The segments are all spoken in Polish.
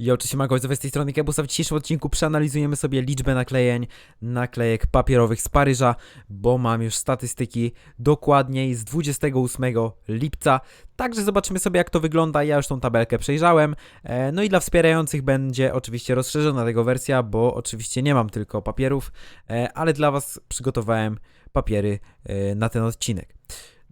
I oczywiście Magojdzowie z tej strony Kebusa. W dzisiejszym odcinku przeanalizujemy sobie liczbę naklejeń, naklejek papierowych z Paryża, bo mam już statystyki dokładniej z 28 lipca. Także zobaczymy sobie jak to wygląda. Ja już tą tabelkę przejrzałem. E, No i dla wspierających będzie oczywiście rozszerzona tego wersja, bo oczywiście nie mam tylko papierów, e, ale dla Was przygotowałem papiery e, na ten odcinek.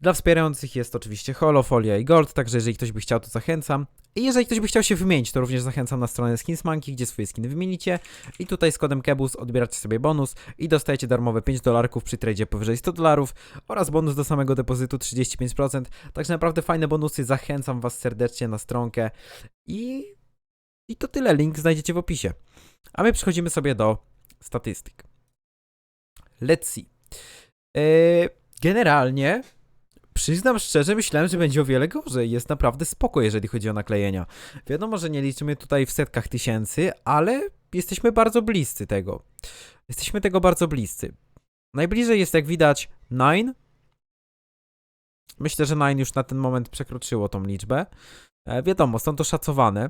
Dla wspierających jest oczywiście Holo, Folia i Gold, także jeżeli ktoś by chciał, to zachęcam. I jeżeli ktoś by chciał się wymienić, to również zachęcam na stronę Skinsmanki, gdzie swoje skiny wymienicie. I tutaj z kodem Kebus odbieracie sobie bonus i dostajecie darmowe 5 dolarków przy tradzie powyżej 100 dolarów oraz bonus do samego depozytu 35%. Także naprawdę fajne bonusy, zachęcam Was serdecznie na stronkę. I, I to tyle, link znajdziecie w opisie. A my przechodzimy sobie do statystyk. Let's see. Yy, generalnie Przyznam szczerze, myślałem, że będzie o wiele gorzej. Jest naprawdę spoko, jeżeli chodzi o naklejenia. Wiadomo, że nie liczymy tutaj w setkach tysięcy, ale jesteśmy bardzo bliscy tego. Jesteśmy tego bardzo bliscy. Najbliżej jest, jak widać, Nine. Myślę, że Nine już na ten moment przekroczyło tą liczbę. E, wiadomo, są to szacowane.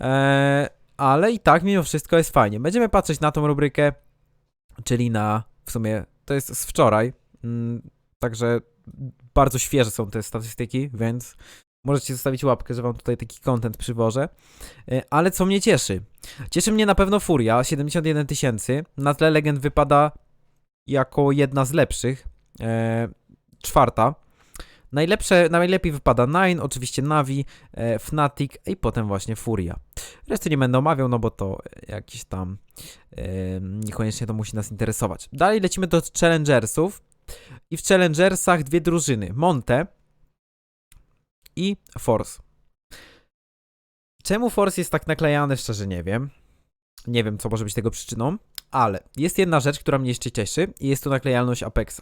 E, ale i tak, mimo wszystko, jest fajnie. Będziemy patrzeć na tą rubrykę, czyli na, w sumie, to jest z wczoraj. Mm, także bardzo świeże są te statystyki, więc możecie zostawić łapkę, że wam tutaj taki content przywożę. E, Ale co mnie cieszy? Cieszy mnie na pewno Furia, 71 tysięcy. Na tle legend wypada jako jedna z lepszych. E, czwarta. Najlepsze, najlepiej wypada Nine, oczywiście Navi, e, Fnatic i potem właśnie Furia. Reszty nie będę omawiał, no bo to jakiś tam e, niekoniecznie to musi nas interesować. Dalej lecimy do Challengersów. I w Challengersach dwie drużyny: Monte i Force. Czemu Force jest tak naklejany, szczerze nie wiem. Nie wiem, co może być tego przyczyną, ale jest jedna rzecz, która mnie jeszcze cieszy i jest to naklejalność Apexa.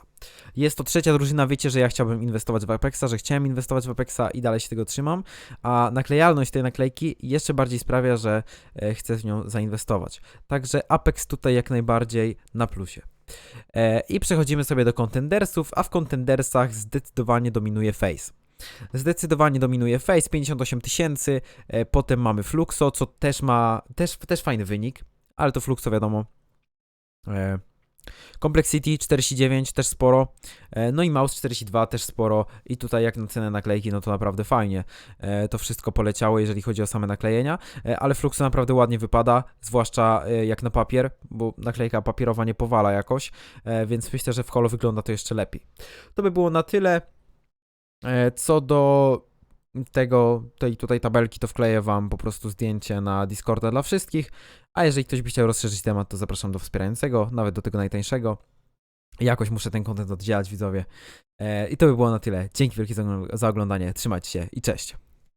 Jest to trzecia drużyna, wiecie, że ja chciałbym inwestować w Apexa, że chciałem inwestować w Apexa i dalej się tego trzymam, a naklejalność tej naklejki jeszcze bardziej sprawia, że e, chcę w nią zainwestować. Także Apex tutaj jak najbardziej na plusie. E, I przechodzimy sobie do contendersów, a w contendersach zdecydowanie dominuje Face. Zdecydowanie dominuje Face, 58 tysięcy, e, potem mamy Fluxo, co też ma, też, też fajny wynik, ale to Fluxo wiadomo. Complexity 49 też sporo, e, no i Mouse 42 też sporo. I tutaj jak na cenę naklejki, no to naprawdę fajnie. E, to wszystko poleciało, jeżeli chodzi o same naklejenia, e, ale Fluxo naprawdę ładnie wypada, zwłaszcza jak na papier, bo naklejka papierowa nie powala jakoś, więc myślę, że w holo wygląda to jeszcze lepiej. To by było na tyle. Co do tego, tej tutaj tabelki, to wkleję wam po prostu zdjęcie na Discorda dla wszystkich, a jeżeli ktoś by chciał rozszerzyć temat, to zapraszam do wspierającego, nawet do tego najtańszego. Jakoś muszę ten kontent oddzielać, widzowie. E, I to by było na tyle. Dzięki wielkie za, za oglądanie, trzymajcie się i cześć.